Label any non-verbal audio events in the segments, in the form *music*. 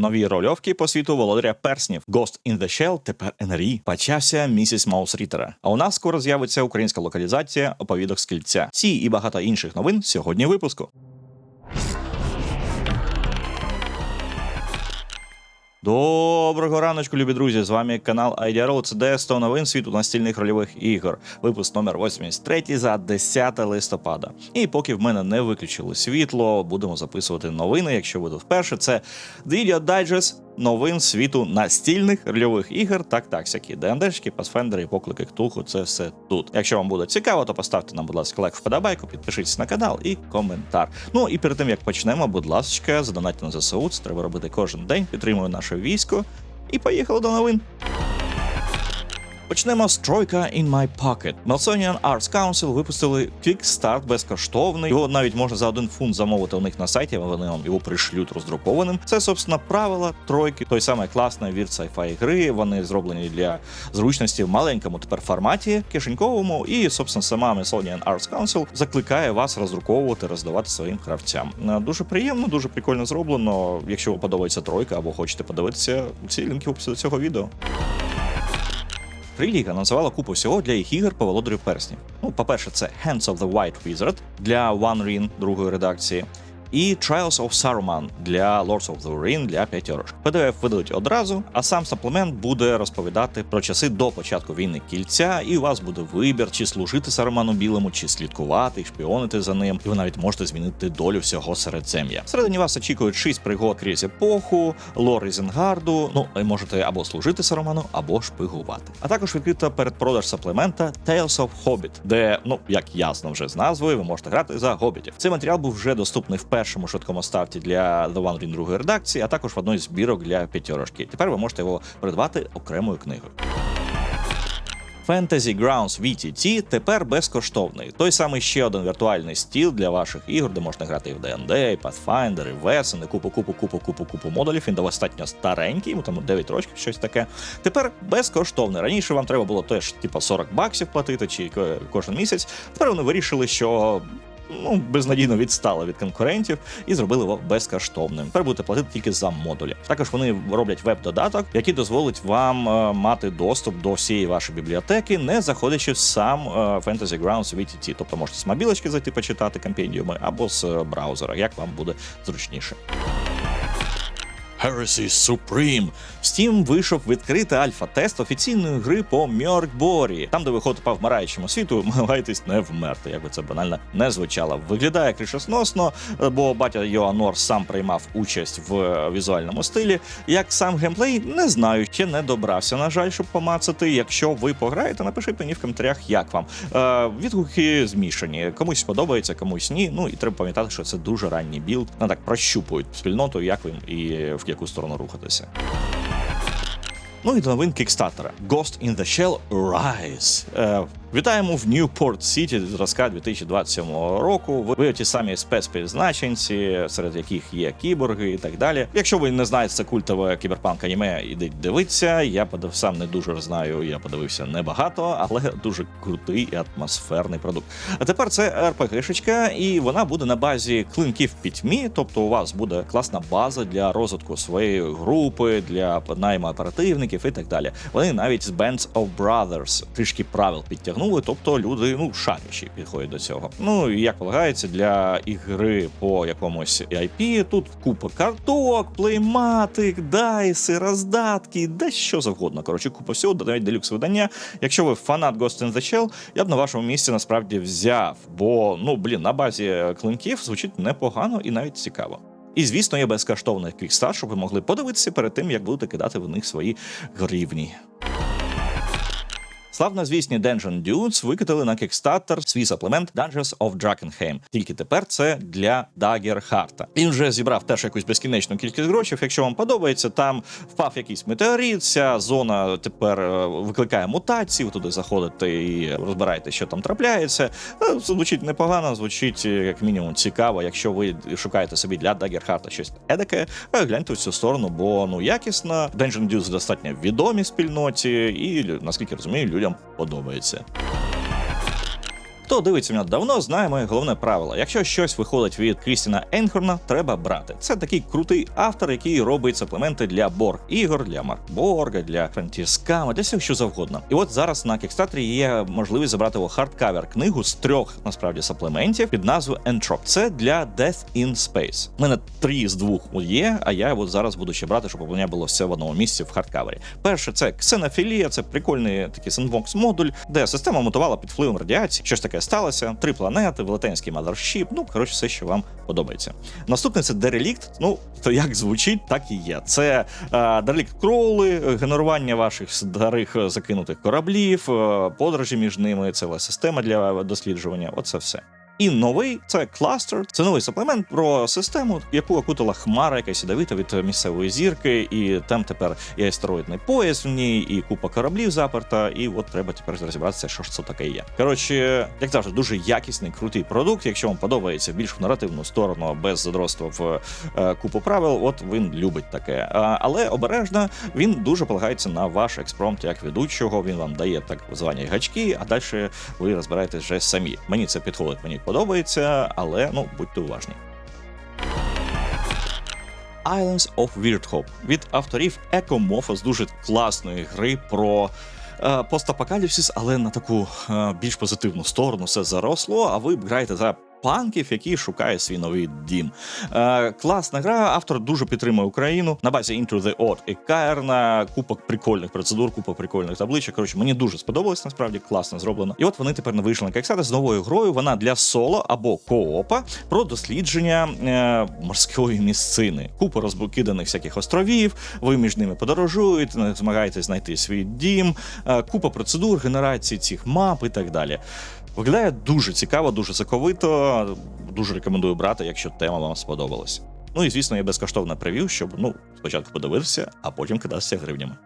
Нові рольовки по світу володаря перснів Ghost in the Shell, тепер НРІ. Почався місіс Маус Рітера. А у нас скоро з'явиться українська локалізація оповідок з кільця. Ці і багато інших новин сьогодні в випуску. Доброго раночку, любі друзі! З вами канал IDRO. Це де 100 новин світу настільних рольових ігор. Випуск номер 83 за 10 листопада. І поки в мене не виключили світло, будемо записувати новини. Якщо ви вперше, це Video Digest новин світу настільних рольових ігор. Так, так, всякі ДНДшки, пасфендери, поклики ктулху, це все тут. Якщо вам буде цікаво, то поставте нам, будь ласка, лайк вподобайку, підпишіться на канал і коментар. Ну і перед тим як почнемо, будь ласка, задонатьте на ЗСУ. Це треба робити кожен день. Підтримую наше військо. І поїхали до новин. Почнемо з Тройка in My Pocket. Melsonian Arts Council випустили Kickstart безкоштовний. Його навіть можна за один фунт замовити у них на сайті, вони вам його пришлють роздрукованим. Це, собственно, правила тройки, той самий класний від sci-fi гри. Вони зроблені для зручності в маленькому тепер форматі, кишеньковому. І, собственно, сама Melsonian Arts Council закликає вас роздруковувати, роздавати своїм гравцям. Е, Дуже приємно, дуже прикольно зроблено. Якщо вам подобається тройка або хочете подивитися, ці лінки в до цього відео. Фріліг анонсувала купу всього для їх ігор по володарю перснів. Ну, по-перше, це Hands of the White Wizard для One Ring другої редакції. І Trials of Saruman для Lords of the Ring для п'ятьорож. PDF видадуть одразу, а сам саплемент буде розповідати про часи до початку війни кільця, і у вас буде вибір, чи служити Саруману білому, чи слідкувати, шпіонити за ним. І ви навіть можете змінити долю всього середзем'я. Всередині вас очікують шість пригод крізь епоху, лор Ізенгарду. Ну і можете або служити Саруману, або шпигувати. А також відкрита передпродаж саплемента Tales of Hobbit, де, ну як ясно вже з назвою, ви можете грати за гобітів. Цей матеріал був вже доступний в першому швидкому старті для The One Ring другої редакції, а також в одній з збірок для п'ятьорожки. Тепер ви можете його придбати окремою книгою. Fantasy Grounds VTT тепер безкоштовний. Той самий ще один віртуальний стіл для ваших ігор, де можна грати і в D&D, і Pathfinder, і Wesen, і купу, купу, купу, купу, купу модулів. Він достатньо старенький, йому там 9 років, щось таке. Тепер безкоштовний. Раніше вам треба було теж типу 40 баксів платити чи кожен місяць. Тепер вони вирішили, що. Ну, безнадійно відстали від конкурентів і зробили його безкоштовним. Тепер будете платити тільки за модулі. Також вони роблять веб-додаток, який дозволить вам е, мати доступ до всієї вашої бібліотеки, не заходячи в сам е, Fantasy Grounds VTT. Тобто можете з мобілочки зайти почитати компендіуми або з е, браузера, як вам буде зручніше. Heresy Supreme. Steam вийшов відкритий альфа-тест офіційної гри по Мьоркборі. Там, де ви ходите по вмираючому світу, *laughs* намагаєтесь не вмерти, як би це банально не звучало. Виглядає кришосносно, бо батя Йоанор сам приймав участь в е, візуальному стилі. Як сам геймплей, не знаю, ще не добрався. На жаль, щоб помацати. Якщо ви пограєте, напишіть мені в коментарях, як вам. Е, відгуки змішані. Комусь сподобається, комусь ні. Ну і треба пам'ятати, що це дуже ранній білд. Ну так прощупують спільноту, як їм і в яку сторону рухатися. Ну і до новин кікстартера Ghost in the Shell Rise. Е, вітаємо в Ньюпорт Сіті зразка 2027 року. Ви, ті самі спецпризначенці, серед яких є кіборги і так далі. Якщо ви не знаєте, це культове кіберпанк аніме, ідіть дивитися. Я сам не дуже знаю, я подивився небагато, але дуже крутий і атмосферний продукт. А тепер це РПГшечка, і вона буде на базі клинків пітьмі. Тобто, у вас буде класна база для розвитку своєї групи, для найму оперативників і так далі. Вони навіть з Bands of Brothers трішки правил підтягнули, тобто люди ну шаріші підходять до цього. Ну і як полагається, для ігри по якомусь IP тут купа карток, плейматик, дайси, роздатки, де що завгодно. Коротше, купа всього, навіть делюкс видання. Якщо ви фанат Ghost in the Shell, я б на вашому місці насправді взяв, бо ну блін, на базі клинків звучить непогано і навіть цікаво. І звісно, є безкоштовний квікстар, щоб ви могли подивитися перед тим, як будете кидати в них свої гривні. Славнозвісні Dungeon Dudes викатили на Kickstarter свій саплемент Dungeons of Drakkenheim. Тільки тепер це для Дагерхарта. Він вже зібрав теж якусь безкінечну кількість грошей. Якщо вам подобається, там впав якийсь метеорит. Ця зона тепер е, викликає мутації. Ви туди заходите і розбираєте, що там трапляється. Е, Звучить непогано, звучить е, як мінімум цікаво. Якщо ви шукаєте собі для Дагерхарта щось едаке, гляньте в цю сторону, бо ну якісно. Dungeon Dudes достатньо відомі спільноті, і наскільки розумію, людям подобається. Хто дивиться мене давно, знає моє головне правило. Якщо щось виходить від Крістіна Енхорна, треба брати. Це такий крутий автор, який робить саплементи для борг ігор, для Маркборга, для Франтіскама, для всього що завгодно. І от зараз на Кікстатері є можливість забрати його хардкавер книгу з трьох насправді саплементів під назвою Entrop. Це для Death in Space. У мене три з двох є, а я от зараз буду ще брати, щоб у мене було все в одному місці в хардкавері. Перше, це ксенофілія, це прикольний такий сендбокс модуль, де система мутувала під впливом радіації. Щось таке сталося. Три планети, велетенський мазершіп. Ну коротше, все, що вам подобається. Наступне це дерелікт. Ну то як звучить, так і є. Це Дерлікт кроули, генерування ваших старих закинутих кораблів, е, подорожі між ними, це система для досліджування. Оце все. І новий це кластер. Це новий суплемент про систему, яку окутала хмара, якась ядовита від місцевої зірки, і там тепер і астероїдний пояс в ній, і купа кораблів заперта. І от треба тепер розібратися, що ж це таке є. Коротше, як завжди, дуже якісний, крутий продукт. Якщо вам подобається більш в наративну сторону, без задротства в е, купу правил, от він любить таке. А, але обережно він дуже полагається на ваш експромт як ведучого. Він вам дає так звані гачки, а далі ви розбираєтесь вже самі. Мені це підходить, мені подобається, але ну будьте уважні. Islands of Weird Hope від авторів Екомофа з дуже класної гри про. е, Постапокаліпсис, але на таку е, більш позитивну сторону все заросло. А ви граєте за панків, які шукають свій новий дім. Е, класна гра. Автор дуже підтримує Україну на базі Into the Odd і Каерна. Купа прикольних процедур, купа прикольних табличок. Коротше, мені дуже сподобалось, насправді класно зроблено. І от вони тепер не вийшли на Kickstarter з новою грою. Вона для соло або коопа про дослідження е, морської місцини. Купа розбукиданих всяких островів. Ви між ними подорожуєте, змагаєтесь знайти свій дім, е, купа процедур, генерації цих мап і так далі. Виглядає дуже цікаво, дуже соковито. Дуже рекомендую брати, якщо тема вам сподобалась. Ну і звісно, є безкоштовне прев'ю, щоб ну спочатку подивитися, а потім кидатися гривнями.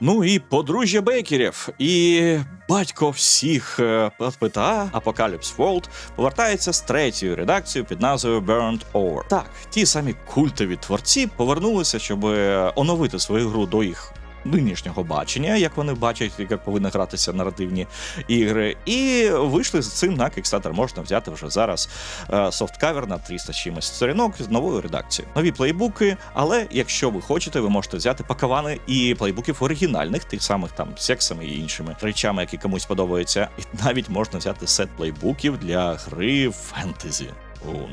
Ну і подружжя бейкерів, і батько всіх е, ПТА Apocalypse World повертається з третьою редакцією під назвою Burned Over. Так, ті самі культові творці повернулися, щоб е, оновити свою гру до їх нинішнього бачення, як вони бачать, як повинні гратися наративні ігри, і вийшли з цим на Kickstarter. Можна взяти вже зараз е, софткавер на 300 з чимось сторінок з новою редакцією. Нові плейбуки, але якщо ви хочете, ви можете взяти пакавани і плейбуків оригінальних, тих самих там сексами і іншими речами, які комусь подобаються. І навіть можна взяти сет плейбуків для гри фентезі.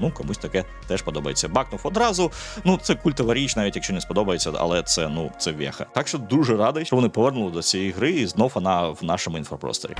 Ну комусь таке теж подобається. Бакнув одразу. Ну це культова річ, навіть якщо не сподобається, але це ну це веха. Так що дуже радий, що вони повернули до цієї гри, і знов вона в нашому інфопросторі.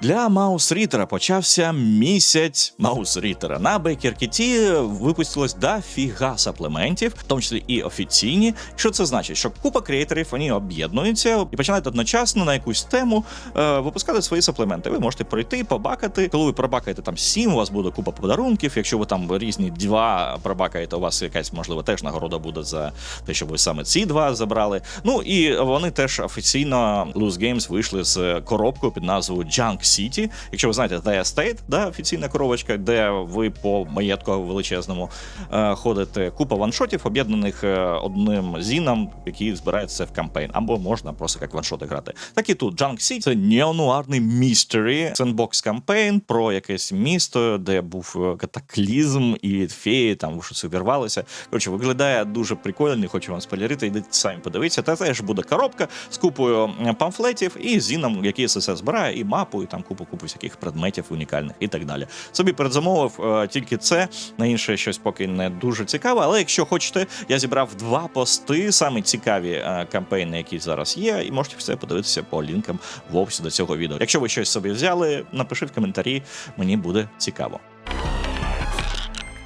Для Маус-Рітера почався місяць Маус-Рітера. На Бейкер-Кіті випустилось дофіга саплементів, в тому числі і офіційні. Що це значить? Що купа креаторів вони об'єднуються і починають одночасно на якусь тему е, випускати свої саплементи. Ви можете пройти, побакати. Коли ви пробакаєте там сім, у вас буде купа подарунків. Якщо ви там різні два пробакаєте, у вас якась можливо теж нагорода буде за те, що ви саме ці два забрали. Ну і вони теж офіційно Loose Games вийшли з коробкою під назвою Junk City. Якщо ви знаєте The Estate, да, офіційна коробочка, де ви по маєтку величезному е, ходите. Купа ваншотів, об'єднаних е, одним зіном, який збирається в кампейн, або можна просто як ваншоти грати. Так і тут Junk City – це неонуарний містері, сендбокс кампейн про якесь місто, де був е, катаклізм і феї там щось увірвалися. Коротше, виглядає дуже прикольно, не хочу вам спойлерити, йдіть самі подивитися. Та теж буде коробка з купою памфлетів і зіном, який все збирає, і мапу, і там купу купу всяких предметів унікальних і так далі. Собі передзамовив е, тільки це, на інше щось поки не дуже цікаве. Але якщо хочете, я зібрав два пости, саме цікаві е, кампейни, які зараз є, і можете все подивитися по лінкам в описі до цього відео. Якщо ви щось собі взяли, напишіть в коментарі, мені буде цікаво.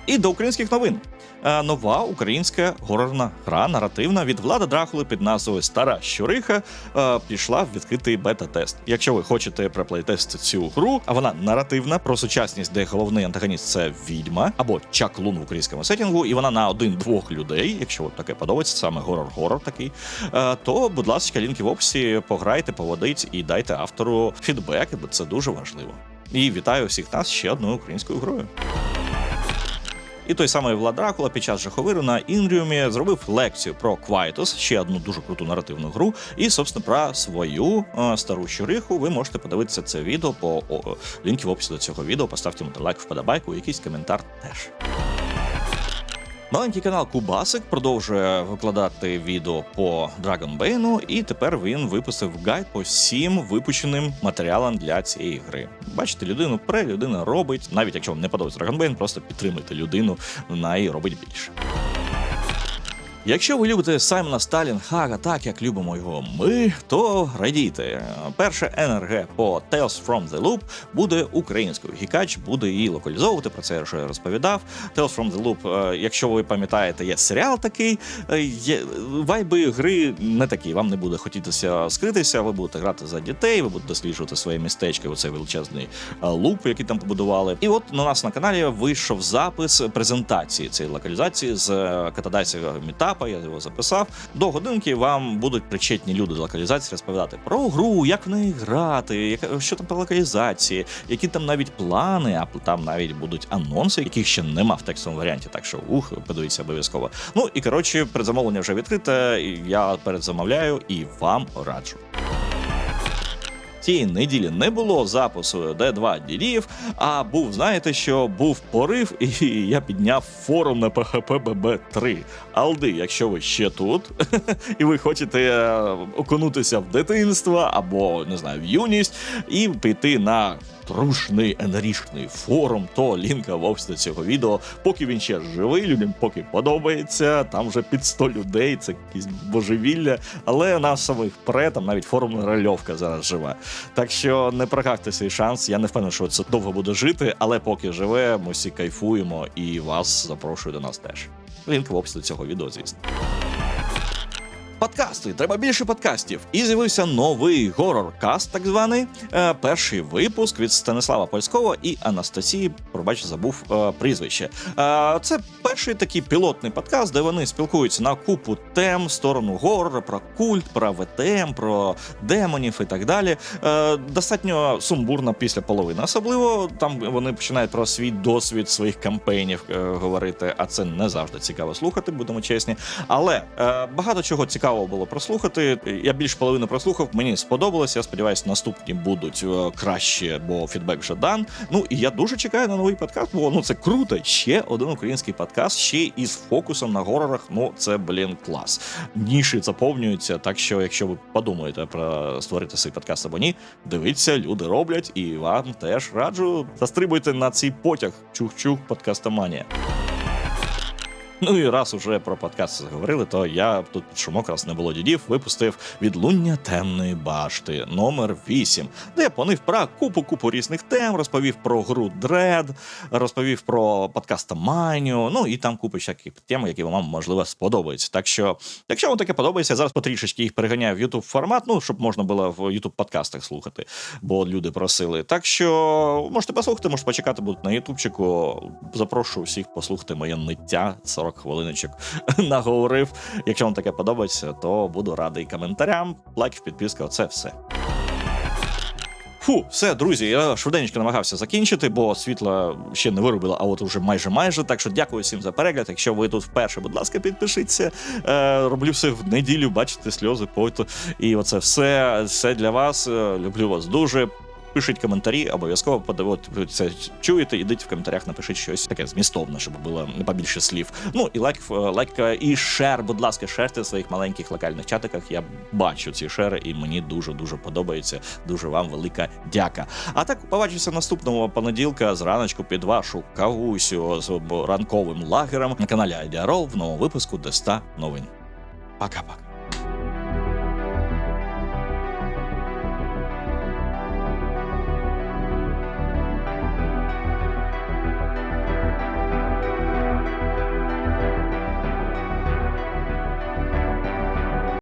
І до українських новин. Нова українська горорна гра наративна від Влада Дракули під назвою Стара Щуриха пішла в відкритий бета-тест. Якщо ви хочете проплейтести цю гру, а вона наративна про сучасність, де головний антагоніст це відьма або чаклун в українському сетінгу, і вона на один-двох людей, якщо от таке подобається, саме горор-горор такий, то, будь ласка, лінки в описі, пограйте, поводить і дайте автору фідбек, бо це дуже важливо. І вітаю всіх нас ще одною українською грою. І той самий Влад Дракула під час жаховиру на Інріумі зробив лекцію про Квайтос, ще одну дуже круту наративну гру. І, собственно, про свою е, стару щуриху ви можете подивитися це відео по о, лінки в описі до цього відео. Поставте лайк, вподобайку, якийсь коментар теж. Маленький канал Кубасик продовжує викладати відео по Драгонбейну, і тепер він випустив гайд по всім випущеним матеріалам для цієї гри. Бачите, людину пре, людина робить. Навіть якщо вам не подобається Драгонбейн, просто підтримуйте людину, вона і робить більше. Якщо ви любите Саймона Сталінхага так, як любимо його ми, то радійте. Перше НРГ по Tales from the Loop буде українською. Гікач буде її локалізовувати. Про це я вже розповідав. Tales from the Loop, е, якщо ви пам'ятаєте, є серіал такий. е, Є вайби гри не такі. Вам не буде хотітися скритися. Ви будете грати за дітей, ви будете досліджувати своє містечко. Оцей величезний е, луп, який там побудували. І от на нас на каналі вийшов запис презентації цієї локалізації з катадайського мітапа. Я його записав. До годинки вам будуть причетні люди з локалізації розповідати про гру, як в неї грати, що там по локалізації, які там навіть плани, а там навіть будуть анонси, яких ще нема в текстовому варіанті. Так що ух, подивіться обов'язково. Ну і коротше, передзамовлення вже відкрите. Я передзамовляю і вам раджу. Цієї неділі не було запису Д2 ділів, а був, знаєте, що був порив, *laughs* і я підняв форум на PHP BB 3. Алди, якщо ви ще тут, *laughs* і ви хочете е, окунутися в дитинство або не знаю, в юність, і піти на трушний енерішний форум, то лінка в описі цього відео. Поки він ще живий, людям поки подобається. Там вже під 100 людей, це якісь божевілля. Але нас самих пре, там навіть форумна рольовка зараз жива. Так що не прогавте цей шанс. Я не впевнений, що це довго буде жити, але поки живе, ми всі кайфуємо і вас запрошую до нас теж. Лінк в описі цього відео, звісно. Подкасти, треба більше подкастів. І з'явився новий горор-каст, так званий. Е, перший випуск від Станислава Польського і Анастасії. Пробач, забув е, прізвище. Е, це перший такий пілотний подкаст, де вони спілкуються на купу тем сторону горора, про культ, про ВТМ, про демонів і так далі. Е, достатньо сумбурна після половини. Особливо там вони починають про свій досвід своїх кампейнів е, говорити, а це не завжди цікаво слухати, будемо чесні. Але е, багато чого цікавого було прослухати. Я більше половини прослухав, мені сподобалось. Я сподіваюся, наступні будуть е, краще, бо фідбек вже дан. Ну і я дуже чекаю на новий подкаст, бо ну це круто. Ще один український подкаст, ще із фокусом на горорах. Ну це блін клас. Ніші заповнюються. Так що, якщо ви подумаєте про створити свій подкаст або ні, дивіться, люди роблять, і вам теж раджу застрибуйте на цей потяг. Чух-чух, подкастоманія. Ну і раз уже про подкаст говорили, то я тут під шумок, раз не було дідів, випустив відлуння темної башти номер 8 де понив про купу купу різних тем, розповів про гру Dread, розповів про подкаст Маню, ну і там купа всяких тем, які вам можливо сподобаються. Так що, якщо вам таке подобається, я зараз потрішечки їх переганяю в YouTube формат, ну щоб можна було в YouTube подкастах слухати, бо люди просили. Так що можете послухати, можете почекати будуть на ютубчику. Запрошую всіх послухати моє ниття 40 хвилиночок *laughs* наговорив. Якщо вам таке подобається, то буду радий коментарям, лайків, підписка, оце все. Фу, все, друзі, я швиденько намагався закінчити, бо світла ще не виробила, а от уже майже майже. Так що дякую всім за перегляд. Якщо ви тут вперше, будь ласка, підпишіться. Е, роблю все в неділю, бачите сльози, поту. І оце все, все для вас. Е, Люблю вас дуже. Пишіть коментарі, обов'язково подивитися, це чуєте, ідіть в коментарях, напишіть щось таке змістовне, щоб було побільше слів. Ну і лайк, е, лайк е, і шер, будь ласка, шерте в своїх маленьких локальних чатиках. Я бачу ці шери, і мені дуже дуже подобається. Дуже вам велика дяка. А так побачимося наступного понеділка зраночку під вашу кавусю з ранковим лагером на каналі Айдіарол в новому випуску Деста новин. Пока-пока.